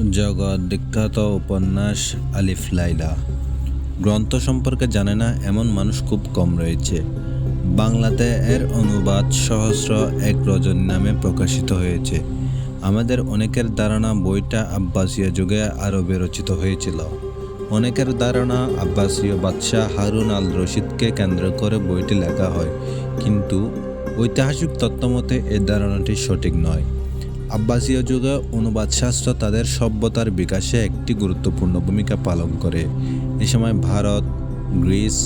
জগৎ বিখ্যাত উপন্যাস আলিফ লাইলা। গ্রন্থ সম্পর্কে জানে না এমন মানুষ খুব কম রয়েছে। বাংলাতে এর অনুবাদ সহস্র এক রজনী নামে প্রকাশিত হয়েছে। আমাদের অনেকের ধারণা বইটা আব্বাসীয় যুগে আরবে রচিত হয়েছিল। অনেকের ধারণা আব্বাসীয় বাদশাহ হারুন আল রশিদকে কেন্দ্র করে বইটি লেখা হয়। কিন্তু ঐতিহাসিক তত্ত্বমতে এই ধারণাটি সঠিক নয়। আব্বাসীয় যুগে অনুবাদশাস্ত্র তাদের সভ্যতার বিকাশে একটি গুরুত্বপূর্ণ ভূমিকা পালন করে। এ সময় ভারত, গ্রিস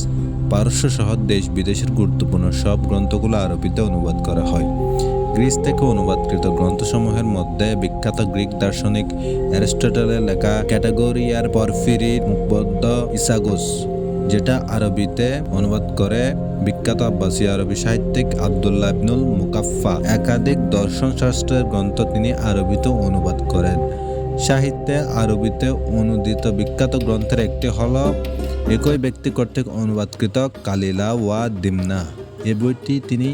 পারস্য সহ দেশ বিদেশের গুরুত্বপূর্ণ সব গ্রন্থগুলো আরবিতে অনুবাদ করা হয়। গ্রিস থেকে অনুবাদকৃত গ্রন্থসমূহের মধ্যে বিখ্যাত গ্রিক দার্শনিক অ্যারিস্টটলের লেখা ক্যাটাগরিয়ার পরফিরির মুখবদ্ধ ইসাগোস। যেটা আরবিতে অনুবাদ করে বিখ্যাত আব্বাসী আরবি সাহিত্যিক আবদুল্লাহ ইবনুল মুকাফফা। একাধিক দর্শন শাস্ত্রের গ্রন্থ তিনি আরবিতে অনুবাদ করেন। সাহিত্যে আরবিতে অনুদিত বিখ্যাত গ্রন্থের একটি হল একই ব্যক্তি কর্তৃক অনুবাদকৃত কালিলা ওয়া দিমনা। এ বইটি তিনি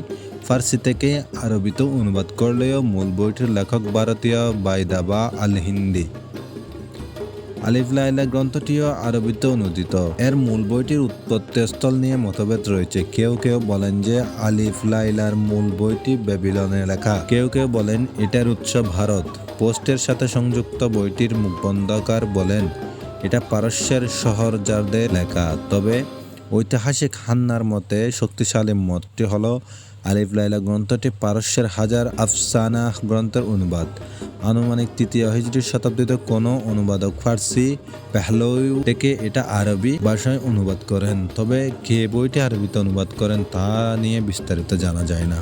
ফার্সি থেকে আরবিতে অনুবাদ করলেও মূল বইটির লেখক ভারতীয় বাইদাবা আল হিন্দি আলিফ লাইলা গ্রন্থটিও আরবিতে অনুদিত। এর মূল বইটির উৎপত্তিস্থল নিয়ে মতভেদ রয়েছে। কেউ কেউ বলেন যে আলিফ লাইলার মূল বইটি বেবিলনে লেখা। কেউ কেউ বলেন এটার উৎস ভারত। পোস্টের সাথে সংযুক্ত বইটির মুখবন্ধকার বলেন, এটা পারস্যের শহরজারদের লেখা। তবে ঐতিহাসিক হান্নার মতে শক্তিশালী মতটি হলো আলিফ লাইলা গ্রন্থটি পারস্যের হাজার আফসানা গ্রন্থের অনুবাদ। আনুমানিক তৃতীয় হিজড়ির শতাব্দীতে কোনো অনুবাদক ফার্সি পেহলৌ থেকে এটা আরবি ভাষায় অনুবাদ করেন। তবে কে বইটি আরবিতে অনুবাদ করেন তা নিয়ে বিস্তারিত জানা যায় না।